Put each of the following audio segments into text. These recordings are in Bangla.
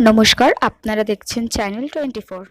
নমস্কার আপনারা দেখছেন চ্যানেল টোয়েন্টি ফোর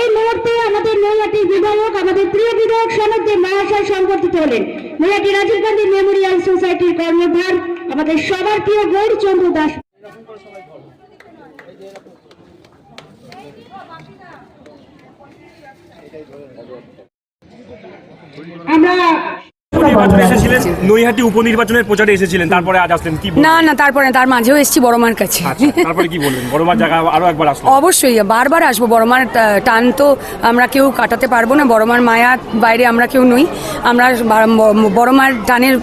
এই মুহূর্তে আমাদের নৈহাটির বিধায়ক, আমাদের প্রিয় বিধায়ক সনদে মহাশয় সম্পর্কিত হলেন। নৈহাটি রাজীব গান্ধী মেমোরিয়াল সোসাইটির কর্ণধার, আমাদের সবার প্রিয় গৌরচন্দ্র দাস। আমরা এসেছিলেন? নৈহাটি উপনির্বাচনের প্রচারে এসেছিলেন। তারপরে আজ আসলেন কি না না তারপরে তার মাঝেও এসেছি কাছে। আচ্ছা তারপরে কি বলবেন? বড়মার জায়গা আরও একবার আসলেন অবশ্যই বারবার আসব। বড়মার টান তো আমরা কেউ কাটাতে পারব না। বড়মার মায়া বাইরে আমরা কেউ নই। আমরা বা- মার টানের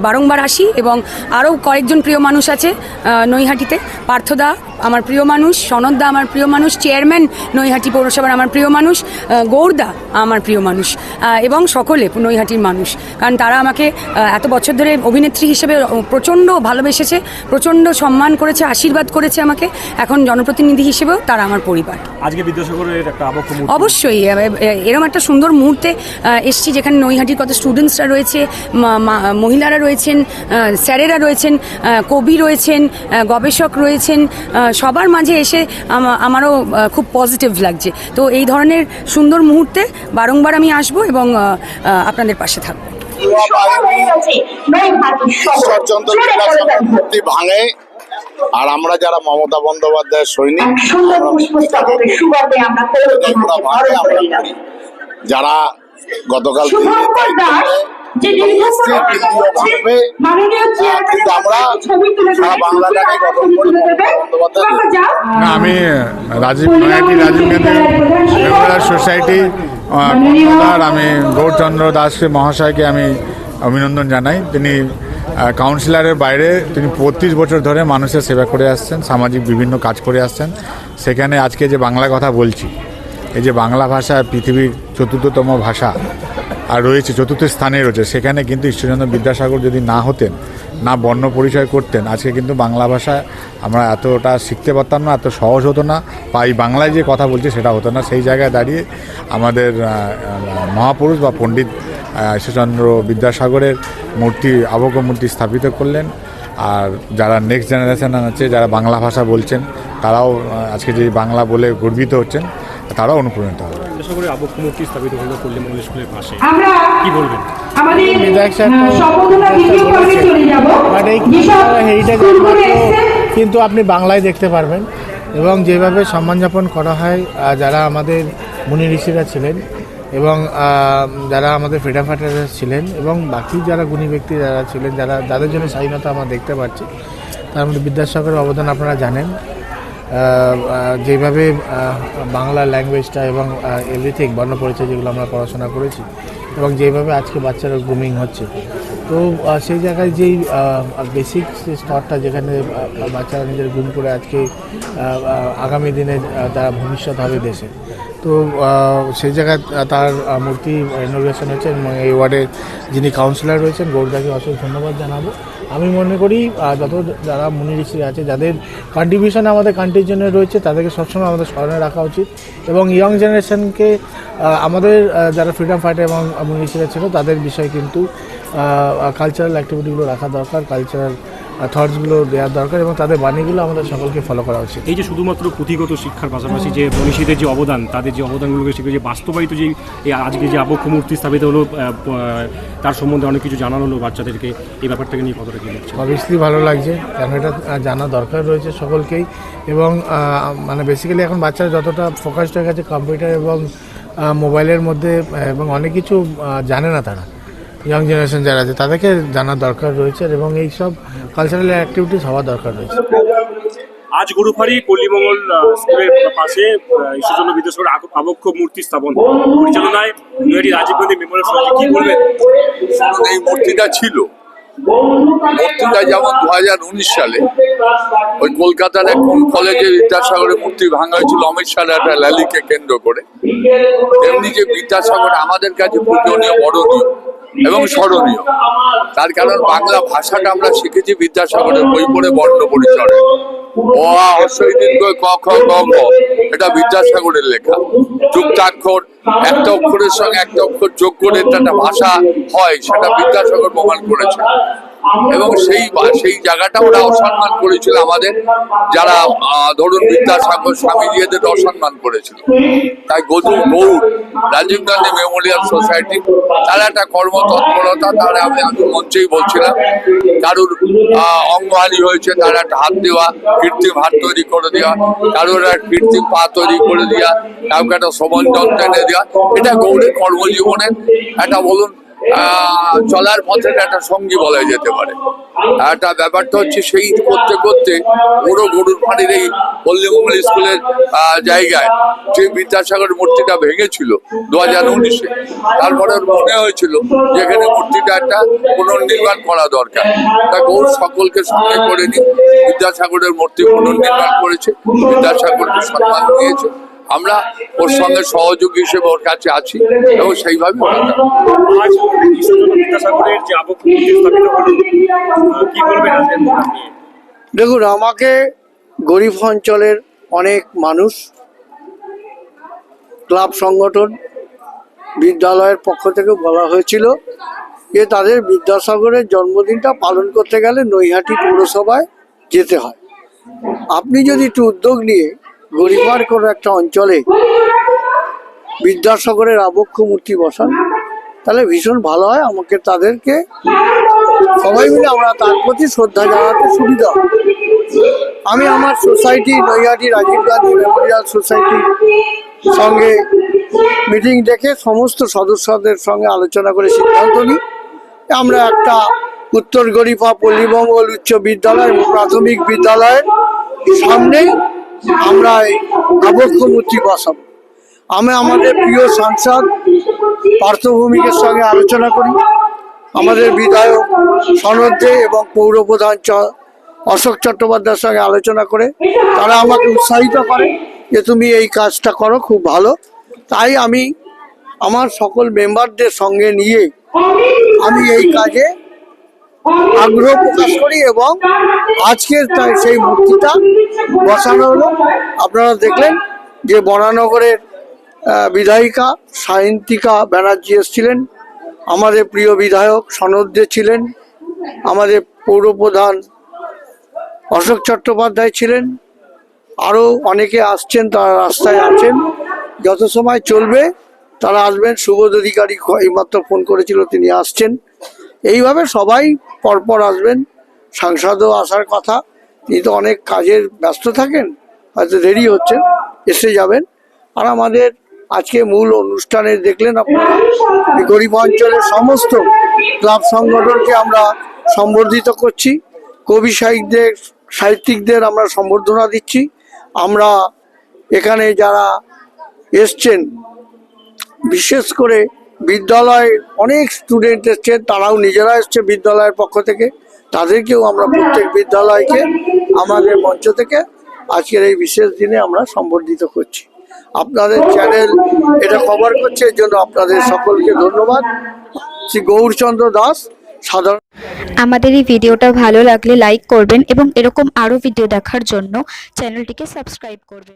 বারংবার আসি এবং আরও কয়েকজন প্রিয় মানুষ আছে নৈহাটিতে। পার্থদা আমার প্রিয় মানুষ সনদদা আমার প্রিয় মানুষ চেয়ারম্যান নৈহাটি পৌরসভার আমার প্রিয় মানুষ গৌরদা আমার প্রিয় মানুষ এবং সকলে নৈহাটির মানুষ। কারণ তারা আমাকে এত বছর ধরে অভিনেত্রী হিসেবে প্রচণ্ড ভালোবেসেছে প্রচণ্ড সম্মান করেছে আশীর্বাদ করেছে আমাকে। এখন জনপ্রতিনিধি হিসেবেও তারা আমার পরিবার। আজকে বিদ্যাসাগরের একটা অবশ্যই এ- এ- এরম একটা সুন্দর মুহূর্তে এসছি যেখানে নৈহাটির কত স্টুডেন্টসরা রয়েছে মা- মা- মহিলারা রয়েছেন স্যারেরা রয়েছেন কবি রয়েছেন গবেষক রয়েছেন সবার মাঝে এসে আমারও খুব পজিটিভ লাগছে। তো এই ধরনের সুন্দর মুহূর্তে বারংবার আমি আসব এবং আপনাদের পাশে থাকব। ভাঙে। আর আমরা যারা মমতা বন্দ্যোপাধ্যায়ের সৈনিক। যারা গতকাল যে মাননীয় ছবি তুলে আমি রাজীব নয়াটি রাজীব গান্ধী মেমোরিয়াল সোসাইটি আমি গৌরচন্দ্র দাস মহাশয়কে আমি অভিনন্দন জানাই। তিনি কাউন্সিলরের বাইরে তিনি পঁয়ত্রিশ বছর ধরে মানুষের সেবা করে আসছেন সামাজিক বিভিন্ন কাজ করে আসছেন। সেখানে আজকে যে বাংলা কথা বলছি এই যে বাংলা ভাষা পৃথিবীর চতুর্থতম ভাষা আর রয়েছে চতুর্থ স্থানে রয়েছে। সেখানে কিন্তু ঈশ্বরচন্দ্র বিদ্যাসাগর যদি না হতেন, না বর্ণ পরিচয় করতেন, আজকে কিন্তু বাংলা ভাষা আমরা এতটা শিখতে পারতাম না, এত সহজ হতো না, বা এই বাংলায় যে কথা বলছে সেটা হতো না। সেই জায়গায় দাঁড়িয়ে আমাদের মহাপুরুষ বা পণ্ডিত ঈশ্বরচন্দ্র বিদ্যাসাগরের মূর্তি, আবক্ষ মূর্তি স্থাপিত করলেন। আর যারা নেক্সট জেনারেশন আছে, যারা বাংলা ভাষা বলছেন, তারাও আজকে যে বাংলা বলে গর্বিত হচ্ছেন, তারাও অনুপ্রাণিত হবে। বিদ্যাসাগরের আবক্ষ মূর্তি স্থাপিত হলো পল্লী মঙ্গল স্কুলের পাশে। আমরা কি বলবেন? কিন্তু আপনি বাংলায় দেখতে পারবেন। এবং যেভাবে সম্মান যাপন করা হয় যারা আমাদের মুনি ঋষিরা ছিলেন এবং যারা আমাদের ফ্রিডম ফাইটার্স ছিলেন এবং বাকি যারা গুণী ব্যক্তি যারা ছিলেন যারা যাদের জন্য স্বাধীনতা আমরা দেখতে পাচ্ছি। তার মধ্যে বিদ্যাসাগরের অবদান আপনারা জানেন। যেভাবে বাংলা ল্যাঙ্গুয়েজটা এবং এভরিথিং বর্ণ পরিচয় যেগুলো আমরা পড়াশোনা করেছি এবং যেভাবে আজকে বাচ্চারা গ্রুমিং হচ্ছে। তো সেই জায়গায় যেই বেসিক স্তরটা যেখানে বাচ্চারা নিজের গুম করে আজকে আগামী দিনে তারা ভবিষ্যৎ হবে দেশে। তো সেই জায়গায় তার মূর্তি ইনোগ্রেশন হয়েছে এবং এই ওয়ার্ডের যিনি কাউন্সিলর রয়েছেন, গৌরদাকে অশেষ ধন্যবাদ জানাব। আমি মনে করি যত যারা মুনি ঋষি আছে, যাদের কন্ট্রিবিউশন আমাদের কান্ট্রির জন্য রয়েছে, তাদেরকে সবসময় আমাদের স্মরণে রাখা উচিত। এবং ইয়ং জেনারেশনকে আমাদের যারা ফ্রিডম ফাইটার এবং মুনি ঋষিরা ছিল, তাদের বিষয়ে কিন্তু কালচারাল অ্যাক্টিভিটিগুলো রাখা দরকার কালচারাল থটসগুলো দেওয়ার দরকার এবং তাদের বাণীগুলো আমাদের সকলকে ফলো করা উচিত। এই যে শুধুমাত্র পুঁথিগত শিক্ষার পাশাপাশি যে মনীষীদের যে অবদান তাদের যে অবদানগুলোকে শিখে যে বাস্তবায়িত যে এই আজকে যে আবক্ষ মূর্তি স্থাপিত হলো তার সম্বন্ধে অনেক কিছু জানানো হলো বাচ্চাদেরকে এই ব্যাপারটাকে নিয়ে কতটা কি লিখছে অবভিয়াসলি ভালো লাগছে কারণ এটা জানা দরকার রয়েছে সকলকেই এবং মানে বেসিক্যালি এখন বাচ্চারা যতটা ফোকাসড হয়ে গেছে কম্পিউটার এবং মোবাইলের মধ্যে এবং অনেক কিছু জানে না তারা। ইয়াং জেনারেশন যারা আছে তাদেরকে জানার দরকার রয়েছে এবং এই সব কালচারাল অ্যাক্টিভিটিস হওয়া দরকার রয়েছে। আজ গুরুফারি পল্লীমঙ্গল স্কুলের পাশে ঈশ্বরচন্দ্র বিদ্যাসাগর আব- আবক্ষ মূর্তি স্থাপন। পরিচালনায় নৈহাটি রাজীব গান্ধী মেমোরিয়াল কি বলবেন? এই মূর্তিটা ছিল। মূর্তিটা যেমন দু হাজার উনিশ সালে ওই কলকাতার এক কোন কলেজে বিদ্যাসাগরের মূর্তি ভাঙা হয়েছিল অমিত শাহ একটা র্যালিকে কেন্দ্র করে। তেমনি যে বিদ্যাসাগর আমাদের কাছে পূজনীয় বড়নীয় এবং স্মরণীয়। তার কারণ বাংলা ভাষাটা আমরা শিখেছি বিদ্যাসাগরের বই পড়ে বর্ণ পরিচয়। অ অশ্বই দীর্ঘ ক খ গ এটা বিদ্যাসাগরের লেখা। যুক্তাক্ষর, একটা অক্ষরের সঙ্গে একটা অক্ষর যোগ করে একটা ভাষা হয়, সেটা বিদ্যাসাগর প্রমাণ করেছে। এবং সেই সেই জায়গাটা ওরা অসম্মান করেছিল আমাদের। যারা ধরুন বিদ্যাসাগর স্বামীজি এদের অসম্মান করেছিল। তাই গদু গৌর রাজীব গান্ধী মেমোরিয়াল সোসাইটি, তারা একটা কর্মতৎপরতা, তারা আমি আমি মঞ্চেই বলছিলাম। কারুর অঙ্গহানি হয়েছে, তারা একটা হাত দেওয়া কৃত্রিম হাত তৈরি করে দেওয়া, কারোর একটা কৃত্রিম পা তৈরি করে দেওয়া, কাউকে একটা সবন যন্ত্র এনে দেওয়া, এটা গৌরের কর্মজীবনের একটা বলুন চলার পথের একটা সঙ্গী বলা যেতে পারে। একটা ব্যাপারটা হচ্ছে সেই করতে করতে পুরো গরুর ফাঁড়ির এই পল্লীমঙ্গল স্কুলের জায়গায় যে বিদ্যাসাগর মূর্তিটা ভেঙেছিল দু হাজার উনিশে, তারপরে মনে হয়েছিল যে এখানে মূর্তিটা একটা পুনর্নির্মাণ করা দরকার। তা গৌর সকলকে সঙ্গে করে নিয়ে বিদ্যাসাগরের মূর্তি পুনর্নির্মাণ করেছে, বিদ্যাসাগরকে সম্মান দিয়েছে। আমরা ওর সঙ্গে সহযোগী হিসেবে ওর কাছে আছি এবং সেইভাবে দেখুন আমাকে গরিব অঞ্চলের অনেক মানুষ ক্লাব সংগঠন বিদ্যালয়ের পক্ষ থেকে বলা হয়েছিল যে তাদের বিদ্যাসাগরের জন্মদিনটা পালন করতে গেলে নৈহাটি পৌরসভায় যেতে হয়। আপনি যদি একটু উদ্যোগ নিয়ে গরিবার কোনো একটা অঞ্চলে বিদ্যাসাগরের আবক্ষ মূর্তি বসান, তাহলে ভীষণ ভালো হয়। আমাকে তাদেরকে সবাই মিলে আমরা তার প্রতি শ্রদ্ধা জানাতে সুবিধা আমি আমার সোসাইটি, নৈহাটি, রাজীব গান্ধী মেমোরিয়াল সোসাইটির সঙ্গে মিটিং ডেকে সমস্ত সদস্যদের সঙ্গে আলোচনা করে সিদ্ধান্ত নিই। আমরা একটা উত্তর গরিফা পল্লীমঙ্গল উচ্চ বিদ্যালয় এবং প্রাথমিক বিদ্যালয়ের সামনেই আমরা এই আবক্ষ মূর্তি বসাবো। আমি আমাদের প্রিয় সাংসদ পার্থভূমিকের সঙ্গে আলোচনা করি। আমাদের বিধায়ক সনদ দে এবং পৌরপ্রধান চ- অশোক চট্টোপাধ্যায়ের সঙ্গে আলোচনা করে। তারা আমাকে উৎসাহিত করে যে তুমি এই কাজটা করো, খুব ভালো। তাই আমি আমার সকল মেম্বারদের সঙ্গে নিয়ে আমি এই কাজে আগ্রহ প্রকাশ করি এবং আজকের সেই মূর্তিটা বসানো হলো। আপনারা দেখলেন যে বরানগরের বিধায়িকা সায়ন্তিকা ব্যানার্জি এসছিলেন, আমাদের প্রিয় বিধায়ক সনদ দে ছিলেন, আমাদের পৌরপ্রধান অশোক চট্টোপাধ্যায় ছিলেন, আরও অনেকে আসছেন, তারা রাস্তায় আছেন। যত সময় চলবে, তারা আসবেন। সুবোধ অধিকারী এইমাত্র ফোন করেছিল, তিনি আসছেন। এইভাবে সবাই পরপর আসবেন। সাংসদও আসার কথা। তিনি তো অনেক কাজের ব্যস্ত থাকেন, হয়তো দেরি হচ্ছে, এসে যাবেন। আর আমাদের আজকে মূল অনুষ্ঠানে দেখলেন আপনারা গরিব অঞ্চলের সমস্ত ক্লাব সংগঠনকে আমরা সম্বর্ধিত করছি। কবি সাহিত্যিকদের সাহিত্যিকদের আমরা সম্বর্ধনা দিচ্ছি। আমরা এখানে যারা এসছেন, বিশেষ করে বিদ্যালয়ের অনেক স্টুডেন্ট এসছে, তারাও নিজেরা এসছে বিদ্যালয়ের পক্ষ থেকে। তাদেরকেও আমরা প্রত্যেক বিদ্যালয়কে, আমাদের মঞ্চ থেকে আজকের এই বিশেষ দিনে আমরা সম্বর্ধিত করছি। আপনাদের চ্যানেল এটা কভার করছে, এর জন্য আপনাদের সকলকে ধন্যবাদ। শ্রী গৌরচন্দ্র দাস, সাধারণ আমাদের এই ভিডিওটা ভালো লাগলে লাইক করবেন এবং এরকম আরও ভিডিও দেখার জন্য চ্যানেলটিকে সাবস্ক্রাইব করবেন।